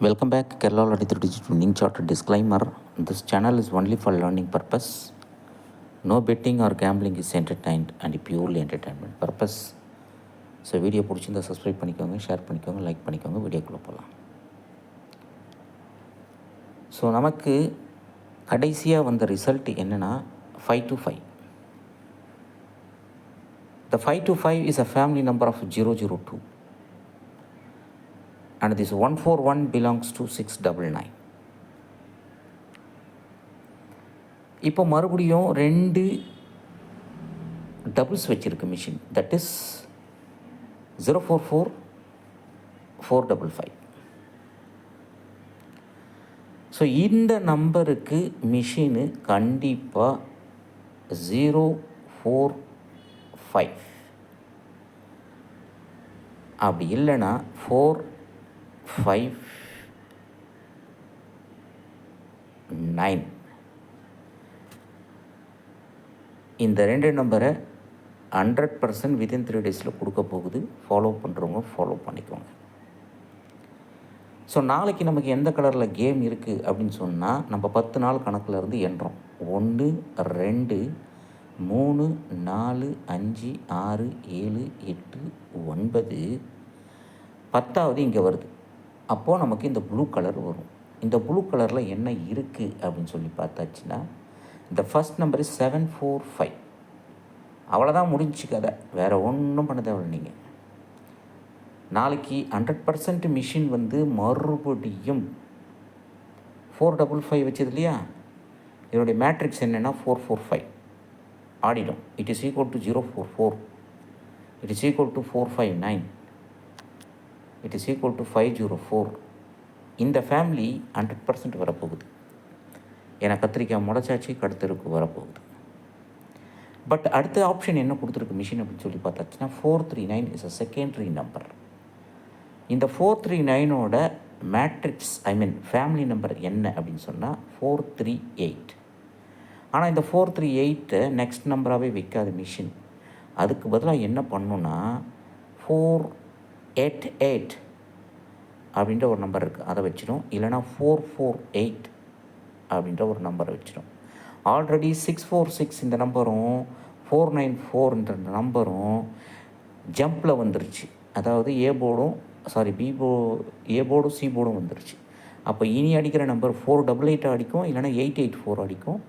Welcome back, Kerala Ladithu Digital Winning Charter disclaimer. This channel is only for learning purpose. No betting or gambling is entertained and purely entertainment purpose. So video பிடிச்சிருந்தா subscribe பண்ணிக்கோங்க share பண்ணிக்கோங்க like பண்ணிக்கோங்க வீடியோக்குள்ளே போகலாம் so நமக்கு கடைசியாக வந்த result என்னென்னா five to five the five to five is a family number of zero zero two and this 141 belongs to 699 இப்போ மறுபடியும் ரெண்டு டபுள்ஸ் வச்சுருக்கு machine that is zero four four four double five so இந்த நம்பருக்கு machine கண்டிப்பாக zero four five அப்படி இல்லைன்னா four five nine இந்த ரெண்டு நம்பரை ஹண்ட்ரட் பர்சன்ட் வித்தின் த்ரீ டேஸில் கொடுக்க போகுது. ஃபாலோ பண்ணுறவங்க ஃபாலோ பண்ணிக்கோங்க. ஸோ நாளைக்கு நமக்கு எந்த கலரில் கேம் இருக்குது அப்படின்னு சொன்னால் நம்ம பத்து நாள் கணக்கில் இருந்து எண்ணுறோம் ஒன்று ரெண்டு மூணு நாலு அஞ்சு ஆறு ஏழு எட்டு ஒன்பது. பத்தாவது இங்கே வருது. அப்போது நமக்கு இந்த ப்ளூ கலர் வரும். இந்த ப்ளூ கலரில் என்ன இருக்குது அப்படின்னு சொல்லி பார்த்தாச்சுன்னா இந்த first number is seven four five அவ்வளோதான் முடிஞ்சு கதை. வேறு ஒன்றும் பண்ண தேவையில்லை நீங்கள் நாளைக்கு ஹண்ட்ரட் பர்சன்ட் மிஷின் வந்து மறுபடியும் ஃபோர் டபுள் ஃபைவ் வச்சது இல்லையா? இதனுடைய மேட்ரிக்ஸ் என்னென்னா ஃபோர் ஃபோர் ஃபைவ் ஆடிடும். It is equal to zero four four it is equal to four five nine it is equal to five zero four இந்த family hundred percent வரப்போகுது. ஏன்னா கத்திரிக்காய் முளைச்சாச்சு கடுத்தருக்கு வரப்போகுது. பட் அடுத்த ஆப்ஷன் என்ன கொடுத்துருக்கு மிஷின் அப்படின்னு சொல்லி பார்த்தாச்சுன்னா four three nine is a secondary number இந்த four three நைனோட matrix I mean family number என்ன அப்படின்னு சொன்னால் ஃபோர் த்ரீ எயிட் ஆனால் இந்த ஃபோர் த்ரீ எயிட்டை நெக்ஸ்ட் நம்பராகவே வைக்காத மிஷின் அதுக்கு பதிலாக என்ன பண்ணுன்னா ஃபோர் எயிட் எயிட் அப்படின்ற ஒரு நம்பர் இருக்குது அதை வச்சிடும் இல்லைனா ஃபோர் ஃபோர் எயிட் அப்படின்ற ஒரு நம்பரை வச்சிடும் ஆல்ரெடி சிக்ஸ் ஃபோர் சிக்ஸ் இந்த நம்பரும் ஃபோர் நைன் ஃபோர்ன்ற நம்பரும் ஜம்பில் வந்துருச்சு. அதாவது ஏ போர்டும் சாரி பி போ ஏ போர்டும் சி போர்டும் வந்துருச்சு. அப்போ இனி அடிக்கிற நம்பர் ஃபோர் டபுள் எயிட் அடிக்கும் இல்லைனா எயிட் எயிட் ஃபோர் அடிக்கும்.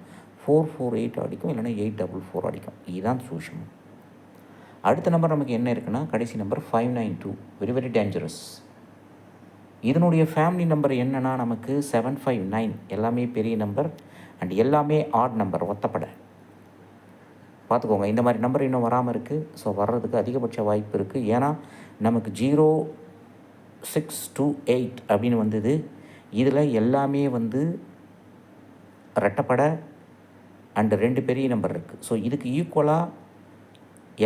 ஃபோர் ஃபோர் எயிட் அடிக்கும் இல்லைனா எயிட் டபுள் ஃபோர் அடிக்கும். இதுதான் சூஷம் அடுத்த நம்பர் நமக்கு என்ன இருக்குன்னா கடைசி number five nine two very very dangerous இதனுடைய ஃபேமிலி நம்பர் என்னென்னா நமக்கு செவன் ஃபைவ் நைன் எல்லாமே பெரிய நம்பர் அண்ட் எல்லாமே ஆட் நம்பர் ஒத்தப்படை. பார்த்துக்கோங்க இந்த மாதிரி நம்பர் இன்னும் வராமல் இருக்குது ஸோ வர்றதுக்கு அதிகபட்ச வாய்ப்பு இருக்குது ஏன்னா நமக்கு ஜீரோ சிக்ஸ் டூ எயிட் அப்படின்னு வந்தது. இதில் எல்லாமே வந்து ரெட்டப்படை அண்டு ரெண்டு பெரிய நம்பர் இருக்குது ஸோ இதுக்கு ஈக்குவலாக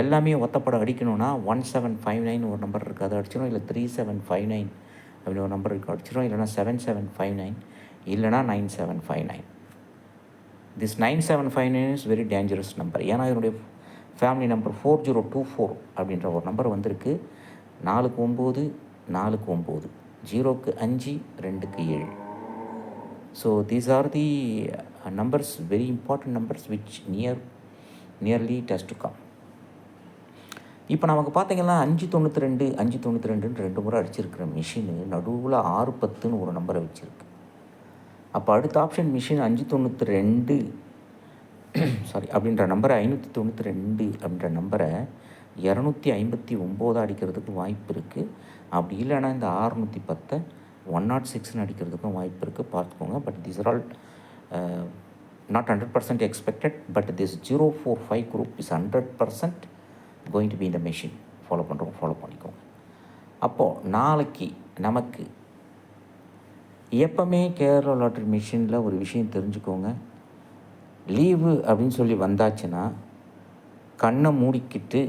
எல்லாமே ஒத்தப்படம் அடிக்கணும்னா ஒன் செவன் ஃபைவ் நைன் ஒரு நம்பர் இருக்குது அதை அடிச்சிடும் இல்லை த்ரீ செவன் ஃபைவ் நைன் அப்படின்னு ஒரு நம்பர் இருக்குது அடிச்சிடும் இல்லைனா செவன் செவன் ஃபைவ் நைன் இல்லைனா nine seven five nine this nine seven five nine is very dangerous number ஏன்னா இதனுடைய family number four zero two four அப்படின்ற ஒரு நம்பர் வந்திருக்கு. நாலுக்கு ஒம்பது நாலுக்கு ஒம்பது ஜீரோக்கு அஞ்சு ரெண்டுக்கு ஏழு. So these are the numbers very important numbers which near nearly test to come இப்போ நமக்கு பார்த்தீங்கன்னா அஞ்சு தொண்ணூற்றி ரெண்டு அஞ்சு தொண்ணூற்றி ரெண்டுன்னு ரெண்டு முறை அடிச்சிருக்கிற மிஷினு நடுவில் ஆறு பத்துன்னு ஒரு நம்பரை வச்சுருக்கு. அப்போ அடுத்த ஆப்ஷன் மிஷின் அஞ்சு தொண்ணூற்றி ரெண்டு சாரி அப்படின்ற நம்பரை ஐநூற்றி தொண்ணூற்றி ரெண்டு அப்படின்ற நம்பரை இரநூத்தி ஐம்பத்தி ஒம்போது அடிக்கிறதுக்கு வாய்ப்பு இருக்குது அப்படி இல்லைன்னா இந்த ஆறுநூற்றி பத்தை ஒன் நாட் சிக்ஸ்னு அடிக்கிறதுக்கும் வாய்ப்பு இருக்குது பார்த்துக்கோங்க. But this are all not hundred percent expected but this zero four five group is hundred percent going to be இந்த மெஷின் ஃபாலோ பண்ணுறோம் ஃபாலோ பண்ணிக்கோங்க. அப்போது நாளைக்கு நமக்கு எப்போவுமே கேரளா லாட்ரி மிஷினில் ஒரு விஷயம் தெரிஞ்சுக்கோங்க. லீவு அப்படின்னு சொல்லி வந்தாச்சுன்னா கண்ணை மூடிக்கிட்டு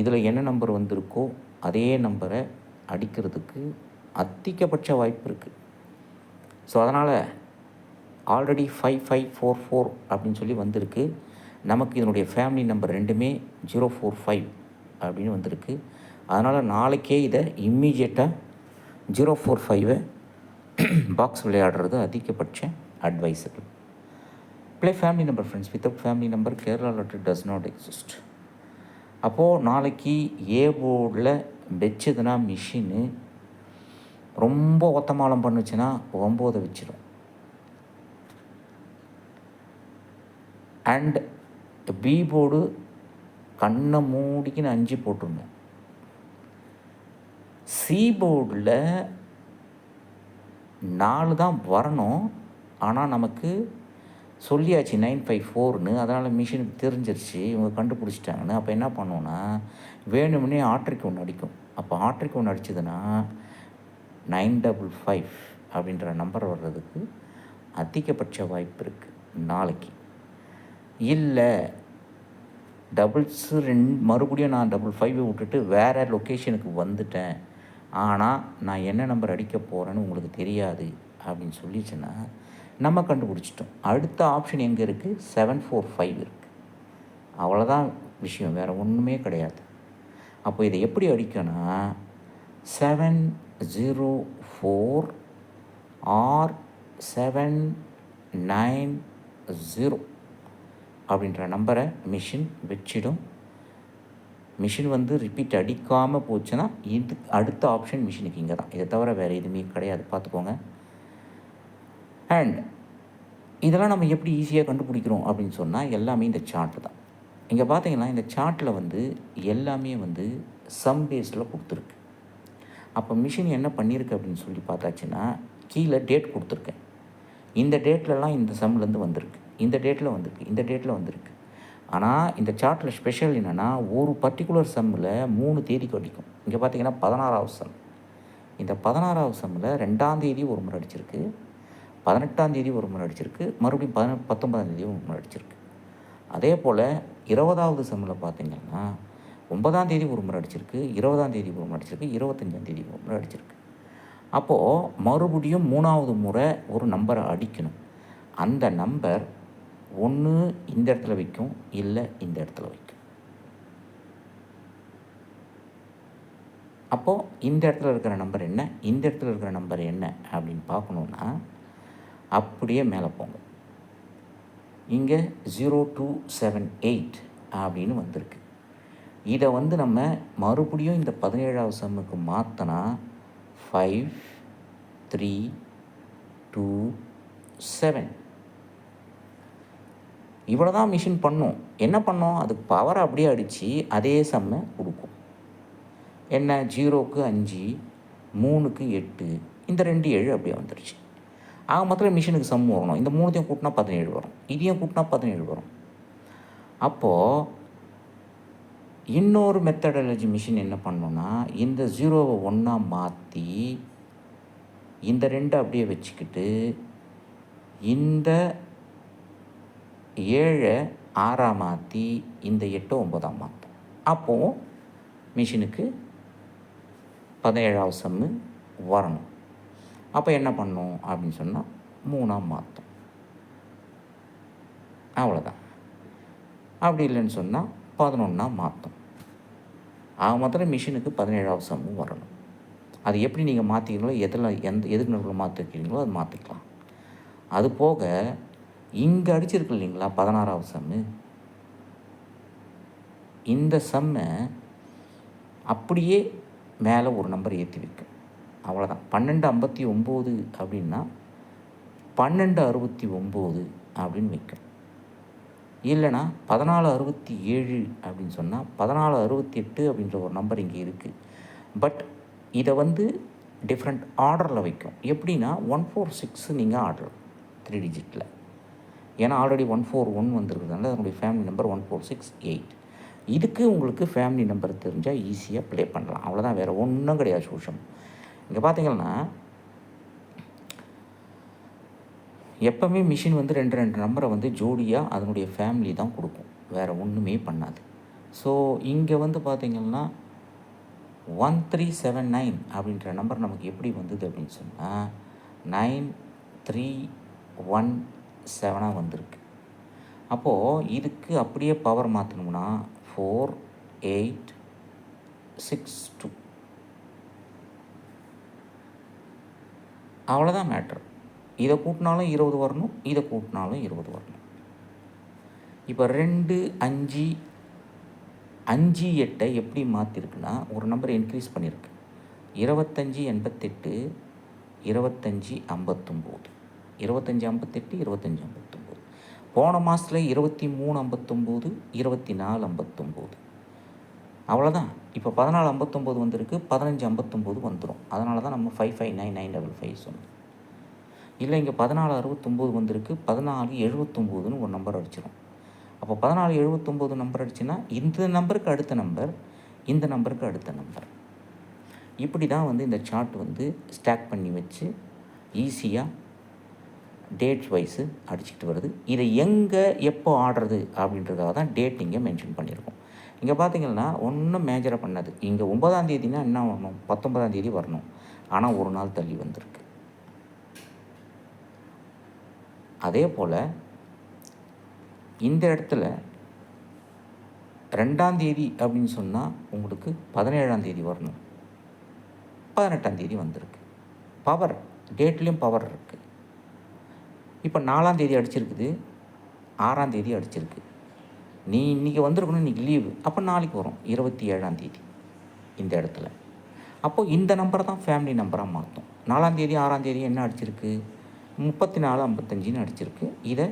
இதில் என்ன நம்பர் வந்திருக்கோ அதே நம்பரை அடிக்கிறதுக்கு அதிகபட்ச வாய்ப்பு இருக்குது ஸோ அதனால் already five five four four அப்படின்னு சொல்லி வந்திருக்கு. நமக்கு இதனுடைய ஃபேமிலி நம்பர் ரெண்டுமே ஜீரோ ஃபோர் ஃபைவ் அப்படின்னு வந்திருக்கு. அதனால் நாளைக்கே இதை இம்மீடியட்டாக ஜீரோ ஃபோர் ஃபைவை பாக்ஸ் விளையாடுறது அதிகபட்ச advisable play family number friends without family number Kerala lottery does not exist அப்போது நாளைக்கு ஏ போர்டில் வச்சதுன்னா மிஷினு ரொம்ப ஒத்தமாலம் பண்ணுச்சுன்னா ஒம்போதை வச்சிடும் அண்ட் பி போர்டு கண்ணை மூடிக்கின்னு அஞ்சு போட்டுருங்க சி போர்டில் நாலு தான் வரணும். ஆனால் நமக்கு சொல்லியாச்சு நைன் ஃபைவ் ஃபோர்னு அதனால் மிஷினுக்கு தெரிஞ்சிருச்சு. இவங்க கண்டுபிடிச்சிட்டாங்கன்னு. அப்போ என்ன பண்ணோன்னா வேணும்னே ஆட்ரிக்கு ஒன்று அடிக்கும். அப்போ ஆட்ரிக்கு ஒன்று அடிச்சதுன்னா நைன் டபுள் ஃபைவ் அப்படின்ற நம்பர் வர்றதுக்கு அதிகபட்ச வாய்ப்பு இருக்குது நாளைக்கு. இல்லை. டபுள்ஸு ரெண்டு மறுபடியும் நான் டபுள் ஃபைவை விட்டுட்டு வேறு லொக்கேஷனுக்கு வந்துட்டேன். ஆனால் நான் என்ன நம்பர் அடிக்க போகிறேன்னு உங்களுக்கு தெரியாது அப்படின்னு சொல்லிச்சுன்னா நம்ம கண்டுபிடிச்சிட்டோம். அடுத்த ஆப்ஷன் எங்கே இருக்குது செவன் ஃபோர் ஃபைவ் இருக்குது அவ்வளோதான் விஷயம் வேறு ஒன்றுமே கிடையாது. அப்போ இதை எப்படி அடிக்கணும்னா seven zero four or seven nine zero அப்படின்ற நம்பரை மிஷின் வச்சிடும். மிஷின் வந்து ரிப்பீட் அடிக்காமல் போச்சுன்னா இது அடுத்த ஆப்ஷன் மிஷினுக்கு இங்கே தான் இதை தவிர வேறு எதுவுமே கிடையாது. பார்த்துக்கோங்க. அண்ட் இதெல்லாம் நம்ம எப்படி ஈஸியாக கண்டுபிடிக்கிறோம் அப்படின்னு சொன்னால் எல்லாமே இந்த சார்ட்டு தான். இங்கே பார்த்தீங்கன்னா இந்த சார்ட்டில் வந்து எல்லாமே வந்து சம் பேஸில் கொடுத்துருக்கு. அப்போ மிஷின் என்ன பண்ணியிருக்கு அப்படின்னு சொல்லி பார்த்தாச்சுன்னா கீழே டேட் கொடுத்துருக்கேன் இந்த டேட்லலாம் இந்த சம்லேருந்து வந்திருக்கு. இந்த டேட்டில் வந்திருக்கு இந்த டேட்டில் வந்திருக்கு. ஆனால் இந்த சார்ட்டில் ஸ்பெஷல் என்னென்னா ஒரு பர்டிகுலர் சம்மில் மூணு தேதி கடிக்கும். இங்கே பார்த்தீங்கன்னா பதினாறாவது சம் இந்த பதினாறாவது சம்மில் ரெண்டாம் தேதி ஒரு முறை அடிச்சிருக்கு. பதினெட்டாம் தேதி ஒரு முறை அடிச்சிருக்கு. மறுபடியும் பதின பத்தொன்பதாம் தேதி ஒரு முறை அடிச்சிருக்கு. அதே போல் இருபதாவது சம்மில் பார்த்தீங்கன்னா ஒன்பதாம் தேதி ஒரு முறை அடிச்சிருக்கு இருபதாம் தேதி ஒரு முறை அடிச்சிருக்கு இருபத்தஞ்சாம் தேதி ஒரு முறை அடிச்சிருக்கு. அப்போது மறுபடியும் மூணாவது முறை ஒரு நம்பரை அடிக்கணும். அந்த நம்பர் ஒன்று இந்த இடத்துல வைக்கும் இல்லை இந்த இடத்துல வைக்கும். அப்போது இந்த இடத்துல இருக்கிற நம்பர் என்ன இந்த இடத்துல இருக்கிற நம்பர் என்ன அப்படின்னு பார்க்கணுன்னா அப்படியே மேலே போங்க. இங்கே ஜீரோ டூ செவன் எயிட் அப்படின்னு வந்திருக்கு. இதை வந்து நம்ம மறுபடியும் இந்த பதினேழாவது சம்முக்கு மாற்றினா ஃபைவ் த்ரீ டூ செவன் இவ்வளோ தான் மிஷின் பண்ணும். என்ன பண்ணோம்? அதுக்கு பவர் அப்படியே அடித்து அதே செம்மை கொடுக்கும். என்ன? ஜீரோக்கு அஞ்சு மூணுக்கு எட்டு இந்த ரெண்டு ஏழு அப்படியே வந்துடுச்சு ஆக மொத்தத்தில் மிஷினுக்கு சம் வரணும். இந்த மூணுத்தையும் கூட்டினா பதினேழு வரும். இதையும் கூட்டினா பதினேழு வரும். அப்போது இன்னொரு மெத்தடாலஜி மிஷின் என்ன பண்ணோன்னா இந்த ஜீரோவை ஒன்றா மாற்றி இந்த ரெண்டை அப்படியே வச்சுக்கிட்டு இந்த ஏழை ஆறாக மாற்றி இந்த எட்டு ஒம்பதாம் மாற்றும் அப்போது மிஷினுக்கு பதினேழாவது சம்மு வரணும். அப்போ என்ன பண்ணும் அப்படின்னு சொன்னால் மூணாம் மாற்றும் அவ்வளோதான் அப்படி இல்லைன்னு சொன்னால் பதினொன்றா மாற்றும் ஆக மாத்திரம் மிஷினுக்கு பதினேழாவது சம்மும் வரணும். அது எப்படி நீங்கள் மாற்றிக்கிறீங்களோ எதில் எந்த எதுக்கு மாற்றிக்கிறீங்களோ அது மாற்றிக்கலாம் அது போக இங்கே அடிச்சிருக்கு இல்லைங்களா? பதினாறாவது சம்மு இந்த சம்மை அப்படியே மேலே ஒரு நம்பர் ஏற்றி வைக்கும். அவ்வளோதான் பன்னெண்டு ஐம்பத்தி ஒம்பது அப்படின்னா பன்னெண்டு அறுபத்தி ஒம்பது அப்படின்னு வைக்கும். இல்லைனா பதினாலு அறுபத்தி ஏழு அப்படின்னு சொன்னால் பதினாலு அறுபத்தி எட்டு அப்படின்ற ஒரு நம்பர் இங்கே இருக்குது பட் இதை வந்து டிஃப்ரெண்ட் ஆர்டரில் வைக்கும். எப்படின்னா ஒன் ஃபோர் சிக்ஸ் நீங்கள் ஆர்டர் த்ரீ டிஜிட்டில் ஏன்னா ஆல்ரெடி ஒன் ஃபோர் ஒன் வந்துருக்குதுனால அதனுடைய family number one four six eight இதுக்கு உங்களுக்கு ஃபேமிலி நம்பர் தெரிஞ்சால் ஈஸியாக ப்ளே பண்ணலாம். அவ்வளோதான் வேறு ஒன்றும் கிடையாது சூஷம். இங்கே பார்த்தீங்கன்னா எப்போவுமே மிஷின் வந்து ரெண்டு ரெண்டு நம்பரை வந்து ஜோடியாக அதனுடைய ஃபேமிலி தான் கொடுக்கும். வேறு ஒன்றுமே பண்ணாது. ஸோ இங்கே வந்து பார்த்திங்கன்னா ஒன் த்ரீ செவன் நைன் அப்படின்ற நம்பர் நமக்கு எப்படி வந்தது அப்படின்னு சொன்னால் நைன் த்ரீ ஒன் செவனாக வந்திருக்கு. அப்போது இதுக்கு அப்படியே பவர் மாற்றணும்னா ஃபோர் எயிட் சிக்ஸ் டூ அவ்வளோதான் மேட்ரு இதை கூட்டினாலும் இருபது வரணும் இதை கூட்டினாலும் இருபது வரணும். இப்போ ரெண்டு அஞ்சு அஞ்சு எட்டை எப்படி மாற்றிருக்குன்னா ஒரு நம்பர் இன்க்ரீஸ் பண்ணியிருக்கு இருபத்தஞ்சி எண்பத்தெட்டு இருபத்தஞ்சி ஐம்பத்தொம்போது. இருபத்தஞ்சி ஐம்பத்தெட்டு இருபத்தஞ்சி ஐம்பத்தொம்போது. போன மாதத்தில் இருபத்தி மூணு ஐம்பத்தொம்போது இருபத்தி நாலு ஐம்பத்தொம்போது. அவ்வளோதான் இப்போ பதினாலு ஐம்பத்தொம்போது வந்திருக்கு பதினஞ்சு ஐம்பத்தொம்போது வந்துடும் அதனால தான் நம்ம five five nine nine double five சொன்னோம். இல்லை இங்கே பதினாலு அறுபத்தொம்போது வந்திருக்கு பதினாலு எழுபத்தொம்போதுன்னு ஒரு நம்பர் அடிச்சிடும் அப்போ பதினாலு எழுபத்தொம்போது நம்பர் அடிச்சுன்னா இந்த நம்பருக்கு அடுத்த நம்பர் இந்த நம்பருக்கு அடுத்த நம்பர் இப்படி தான் வந்து இந்த சார்ட் வந்து ஸ்டாக் பண்ணி வச்சு ஈஸியாக டேட் வைஸு அடிச்சுக்கிட்டு வருது. இதை எங்கே எப்போ ஆடுறது அப்படின்றதுக்காக தான் டேட் இங்கே மென்ஷன் பண்ணியிருக்கோம். இங்கே பார்த்தீங்கன்னா ஒன்றும் மேஜராக பண்ணது. இங்கே ஒன்பதாம் தேதினா என்ன வரணும்? பத்தொன்பதாம் தேதி வரணும். ஆனால் ஒரு நாள் தள்ளி வந்திருக்கு. அதே போல் இந்த இடத்துல ரெண்டாம் தேதி அப்படின்னு சொன்னால் உங்களுக்கு பதினேழாம் தேதி வரணும். பதினெட்டாம் தேதி வந்திருக்கு. பவர் டேட்லேயும் பவர் இருக்குது இப்போ நாலாம் தேதி அடிச்சிருக்குது. ஆறாம் தேதி அடிச்சிருக்கு. நீ இன்றைக்கி வந்திருக்கணும் இன்றைக்கி லீவு. அப்போ நாளைக்கு வரும் இருபத்தி ஏழாம் தேதி இந்த இடத்துல. அப்போது இந்த நம்பரை தான் ஃபேமிலி நம்பராக மாற்றும். நாலாம் தேதி ஆறாம் தேதி என்ன அடிச்சிருக்கு? முப்பத்தி நாலு ஐம்பத்தஞ்சுன்னு அடிச்சிருக்கு. இதை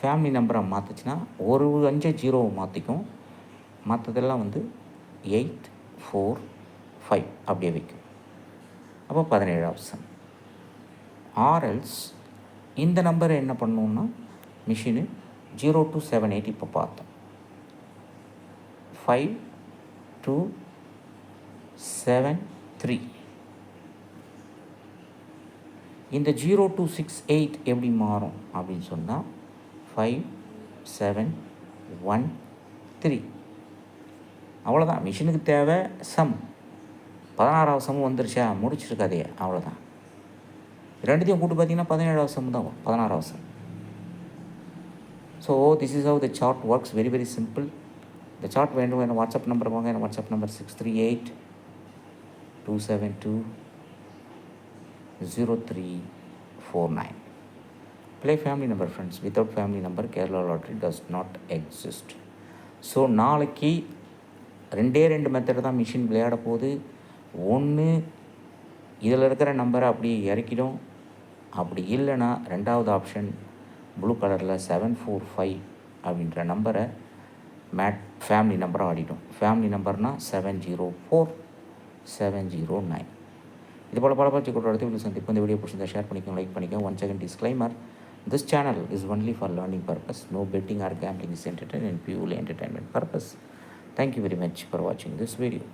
ஃபேமிலி நம்பரை மாற்றுச்சுன்னா ஒரு அஞ்சு ஜீரோவை மாற்றிக்கும் மற்றதெல்லாம் வந்து எயிட் ஃபோர் ஃபைவ் அப்படியே வைக்கும். அப்போ பதினேழு ஆப்ஷன் ஆர்எல்ஸ் இந்த நம்பரை என்ன பண்ணணுன்னா machine zero two seven eight இப்போ பார்த்தோம். ஃபைவ் டூ செவன் த்ரீ இந்த ஜீரோ டூ சிக்ஸ் எயிட் எப்படி மாறும் அப்படின்னு சொன்னால் ஃபைவ் செவன் ஒன் த்ரீ அவ்வளோதான் மிஷினுக்கு தேவை சம் பதினாறாவது சம் வந்துருச்சா? முடிச்சிருக்காதே. அவ்வளோதான் ரெண்டுத்தையும் கூட்டு பார்த்தீங்கன்னா பதினேழாவது சம் தான் வரும் பதினாறாவது so this is how the chart works very very simple இந்த சார்ட் வேண்டும். என்ன வாட்ஸ்அப் நம்பர் வாங்க. என்ன WhatsApp number six three eight two seven two zero three four nine play family number friends without family number Kerala lottery does not exist so நாளைக்கு ரெண்டே ரெண்டு method தான் machine விளையாட போகுது. ஒன்று இதில் இருக்கிற நம்பரை அப்படியே இறக்கிடும். அப்படி இல்லைன்னா ரெண்டாவது ஆப்ஷன் ப்ளூ கலரில் செவன் ஃபோர் ஃபைவ் அப்படின்ற நம்பரை மேட் ஃபேமிலி நம்பரை ஆடிட்டோம். Family நம்பர்னால் seven zero four seven zero nine இது போல் பல பற்றி கூட அடுத்த வீடியோ சந்திப்பு இந்த வீடியோ பிடிச்சிருந்தா ஷேர் பண்ணிக்கோங்க லைக் பண்ணிக்கோங்க. One second disclaimer this channel is only for learning purpose no betting or gambling is entertain and purely entertainment purpose thank you very much for வாட்சிங் திஸ் வீடியோ